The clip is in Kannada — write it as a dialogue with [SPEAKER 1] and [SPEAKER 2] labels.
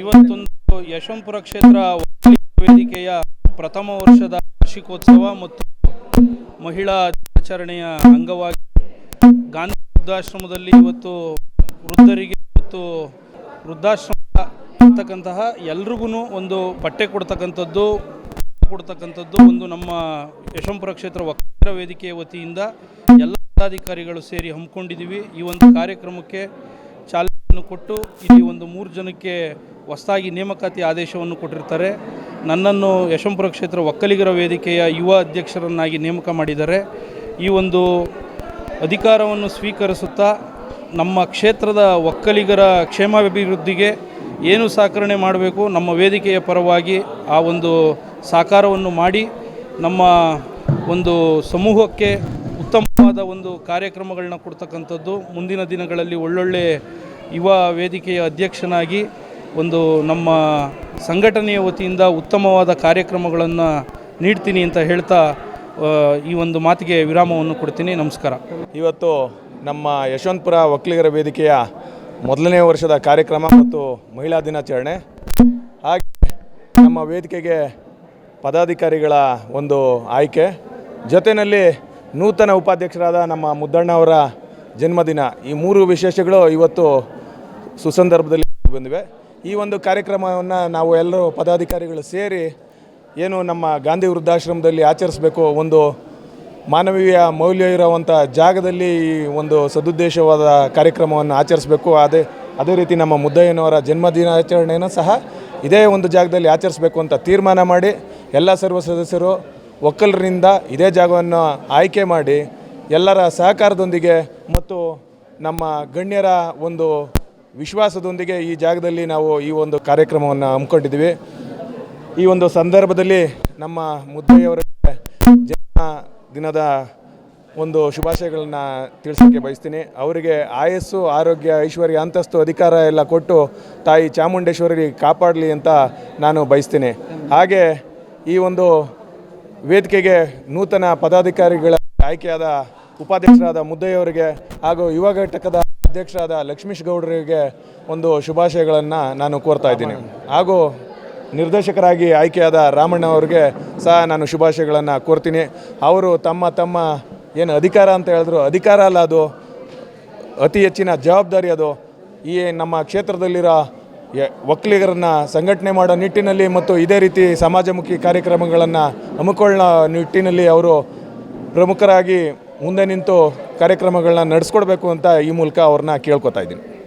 [SPEAKER 1] ಇವತ್ತೊಂದು ಯಶವಂತಪುರ ಕ್ಷೇತ್ರ ವೇದಿಕೆಯ ಪ್ರಥಮ ವರ್ಷದ ವಾರ್ಷಿಕೋತ್ಸವ ಮತ್ತು ಮಹಿಳಾ ದಿನಾಚರಣೆಯ ಅಂಗವಾಗಿ ಗಾಂಧಿ ವೃದ್ಧಾಶ್ರಮದಲ್ಲಿ ಇವತ್ತು ವೃದ್ಧರಿಗೆ ಮತ್ತು ವೃದ್ಧಾಶ್ರಮ ಇರ್ತಕ್ಕಂತಹ ಎಲ್ರಿಗೂ ಒಂದು ಬಟ್ಟೆ ಕೊಡ್ತಕ್ಕಂಥದ್ದು ಕೊಡ್ತಕ್ಕಂಥದ್ದು ಒಂದು ನಮ್ಮ ಯಶವಂತಪುರ ಕ್ಷೇತ್ರ ವಕ್ರ ವೇದಿಕೆಯ ವತಿಯಿಂದ ಎಲ್ಲ ಪದಾಧಿಕಾರಿಗಳು ಸೇರಿ ಹಮ್ಮಿಕೊಂಡಿದ್ದೀವಿ. ಈ ಒಂದು ಕಾರ್ಯಕ್ರಮಕ್ಕೆ ಚಾಲನೆಯನ್ನು ಕೊಟ್ಟು ಇಲ್ಲಿ ಒಂದು ಮೂರು ಜನಕ್ಕೆ ಹೊಸದಾಗಿ ನೇಮಕಾತಿ ಆದೇಶವನ್ನು ಕೊಟ್ಟಿರ್ತಾರೆ. ನನ್ನನ್ನು ಯಶವಂಪುರ ಕ್ಷೇತ್ರ ಒಕ್ಕಲಿಗರ ವೇದಿಕೆಯ ಯುವ ಅಧ್ಯಕ್ಷರನ್ನಾಗಿ ನೇಮಕ ಮಾಡಿದ್ದಾರೆ. ಈ ಒಂದು ಅಧಿಕಾರವನ್ನು ಸ್ವೀಕರಿಸುತ್ತಾ ನಮ್ಮ ಕ್ಷೇತ್ರದ ಒಕ್ಕಲಿಗರ ಕ್ಷೇಮಾಭಿವೃದ್ಧಿಗೆ ಏನು ಸಹಕರಣೆ ಮಾಡಬೇಕು ನಮ್ಮ ವೇದಿಕೆಯ ಪರವಾಗಿ ಆ ಒಂದು ಸಾಕಾರವನ್ನು ಮಾಡಿ ನಮ್ಮ ಒಂದು ಸಮೂಹಕ್ಕೆ ಉತ್ತಮವಾದ ಒಂದು ಕಾರ್ಯಕ್ರಮಗಳನ್ನ ಕೊಡ್ತಕ್ಕಂಥದ್ದು. ಮುಂದಿನ ದಿನಗಳಲ್ಲಿ ಒಳ್ಳೊಳ್ಳೆ ಯುವ ವೇದಿಕೆಯ ಅಧ್ಯಕ್ಷನಾಗಿ ಒಂದು ನಮ್ಮ ಸಂಘಟನೆಯ ವತಿಯಿಂದ ಉತ್ತಮವಾದ ಕಾರ್ಯಕ್ರಮಗಳನ್ನು ನೀಡ್ತೀನಿ ಅಂತ ಹೇಳ್ತಾ ಈ ಒಂದು ಮಾತಿಗೆ ವಿರಾಮವನ್ನು ಕೊಡ್ತೀನಿ. ನಮಸ್ಕಾರ.
[SPEAKER 2] ಇವತ್ತು ನಮ್ಮ ಯಶವಂತಪುರ ಒಕ್ಕಲಿಗರ ವೇದಿಕೆಯ ಮೊದಲನೇ ವರ್ಷದ ಕಾರ್ಯಕ್ರಮ ಮತ್ತು ಮಹಿಳಾ ದಿನಾಚರಣೆ. ಹಾಗೆ ನಮ್ಮ ವೇದಿಕೆಗೆ ಪದಾಧಿಕಾರಿಗಳ ಒಂದು ಆಯ್ಕೆ. ಜೊತೆಯಲ್ಲಿ ನೂತನ ಉಪಾಧ್ಯಕ್ಷರಾದ ನಮ್ಮ ಮುದ್ದಣ್ಣ ಅವರ ಜನ್ಮದಿನ. ಈ ಮೂರು ವಿಶೇಷಗಳು ಇವತ್ತು ಸುಸಂದರ್ಭದಲ್ಲಿ ಬಂದಿವೆ. ಈ ಒಂದು ಕಾರ್ಯಕ್ರಮವನ್ನು ನಾವು ಎಲ್ಲರೂ ಪದಾಧಿಕಾರಿಗಳು ಸೇರಿ ಏನು ನಮ್ಮ ಗಾಂಧಿ ವೃದ್ಧಾಶ್ರಮದಲ್ಲಿ ಆಚರಿಸಬೇಕು ಒಂದು ಮಾನವೀಯ ಮೌಲ್ಯ ಇರುವಂಥ ಜಾಗದಲ್ಲಿ ಈ ಒಂದು ಸದುದ್ದೇಶವಾದ ಕಾರ್ಯಕ್ರಮವನ್ನು ಆಚರಿಸಬೇಕು. ಅದೇ ಅದೇ ರೀತಿ ನಮ್ಮ ಮುದ್ದಯ್ಯನವರ ಜನ್ಮ ದಿನಾಚರಣೆಯನ್ನು ಸಹ ಇದೇ ಒಂದು ಜಾಗದಲ್ಲಿ ಆಚರಿಸಬೇಕು ಅಂತ ತೀರ್ಮಾನ ಮಾಡಿ ಎಲ್ಲ ಸರ್ವ ಸದಸ್ಯರು ಒಕ್ಕಲರಿಂದ ಇದೇ ಜಾಗವನ್ನು ಆಯ್ಕೆ ಮಾಡಿ ಎಲ್ಲರ ಸಹಕಾರದೊಂದಿಗೆ ಮತ್ತು ನಮ್ಮ ಗಣ್ಯರ ಒಂದು ವಿಶ್ವಾಸದೊಂದಿಗೆ ಈ ಜಾಗದಲ್ಲಿ ನಾವು ಈ ಒಂದು ಕಾರ್ಯಕ್ರಮವನ್ನು ಹಮ್ಮಿಕೊಂಡಿದ್ದೀವಿ. ಈ ಒಂದು ಸಂದರ್ಭದಲ್ಲಿ ನಮ್ಮ ಮುದ್ದಯ್ಯವರಿಗೆ ಜನ್ಮ ದಿನದ ಒಂದು ಶುಭಾಶಯಗಳನ್ನ ತಿಳಿಸೋಕ್ಕೆ ಬಯಸ್ತೀನಿ. ಅವರಿಗೆ ಆಯಸ್ಸು, ಆರೋಗ್ಯ, ಐಶ್ವರ್ಯ, ಅಂತಸ್ತು, ಅಧಿಕಾರ ಎಲ್ಲ ಕೊಟ್ಟು ತಾಯಿ ಚಾಮುಂಡೇಶ್ವರಿ ಕಾಪಾಡಲಿ ಅಂತ ನಾನು ಬಯಸ್ತೀನಿ. ಹಾಗೆ ಈ ಒಂದು ವೇದಿಕೆಗೆ ನೂತನ ಪದಾಧಿಕಾರಿಗಳ ಆಯ್ಕೆಯಾದ ಉಪಾಧ್ಯಕ್ಷರಾದ ಮುದ್ದೆಯವರಿಗೆ ಹಾಗೂ ಯುವ ಘಟಕದ ಅಧ್ಯಕ್ಷರಾದ ಲಕ್ಷ್ಮೀಶ್ ಗೌಡರಿಗೆ ಒಂದು ಶುಭಾಶಯಗಳನ್ನು ನಾನು ಕೋರ್ತಾ ಇದ್ದೀನಿ. ಹಾಗೂ ನಿರ್ದೇಶಕರಾಗಿ ಆಯ್ಕೆಯಾದ ರಾಮಣ್ಣ ಅವರಿಗೆ ಸಹ ನಾನು ಶುಭಾಶಯಗಳನ್ನು ಕೋರ್ತೀನಿ. ಅವರು ತಮ್ಮ ತಮ್ಮ ಏನು ಅಧಿಕಾರ ಅಂತ ಹೇಳಿದ್ರು, ಅಧಿಕಾರ ಅಲ್ಲ ಅದು, ಅತಿ ಹೆಚ್ಚಿನ ಜವಾಬ್ದಾರಿ ಅದು. ಈ ನಮ್ಮ ಕ್ಷೇತ್ರದಲ್ಲಿರೋ ಒಕ್ಕಲಿಗರನ್ನ ಸಂಘಟನೆ ಮಾಡೋ ನಿಟ್ಟಿನಲ್ಲಿ ಮತ್ತು ಇದೇ ರೀತಿ ಸಮಾಜಮುಖಿ ಕಾರ್ಯಕ್ರಮಗಳನ್ನು ಹಮ್ಮಿಕೊಳ್ಳೋ ನಿಟ್ಟಿನಲ್ಲಿ ಅವರು ಪ್ರಮುಖರಾಗಿ ಮುಂದೆ ನಿಂತು ಕಾರ್ಯಕ್ರಮಗಳನ್ನ ನಡೆಸ್ಕೊಡ್ಬೇಕು ಅಂತ ಈ ಮೂಲಕ ಅವ್ರನ್ನ ಕೇಳ್ಕೊತಾ ಇದ್ದೀನಿ.